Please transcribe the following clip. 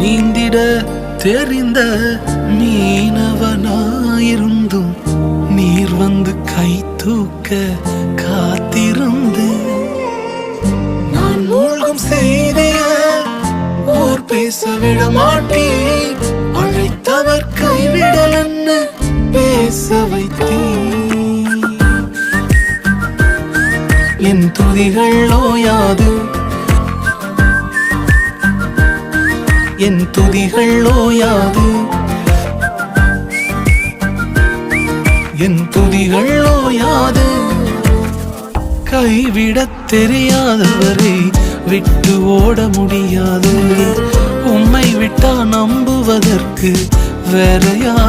நீந்திட தெரிந்த மீனவனாயிருந்தும் நீர் வந்து கை தூக்க காத்திருந்து நான் மூழ்கும் செய்திய ஓர் பேச விட மாட்டேன். அழைத்தவர் கைவிடல் என்ன பேச வைத்தேன். என் துதிகள் ஓயாது என் துதிகள் ஓயாது என் துதிகள் ஓயாது கைவிடத் தெரியாதவரை விட்டு ஓட முடியாது. உம்மை விட்டா நம்புவதற்கு வேற யார்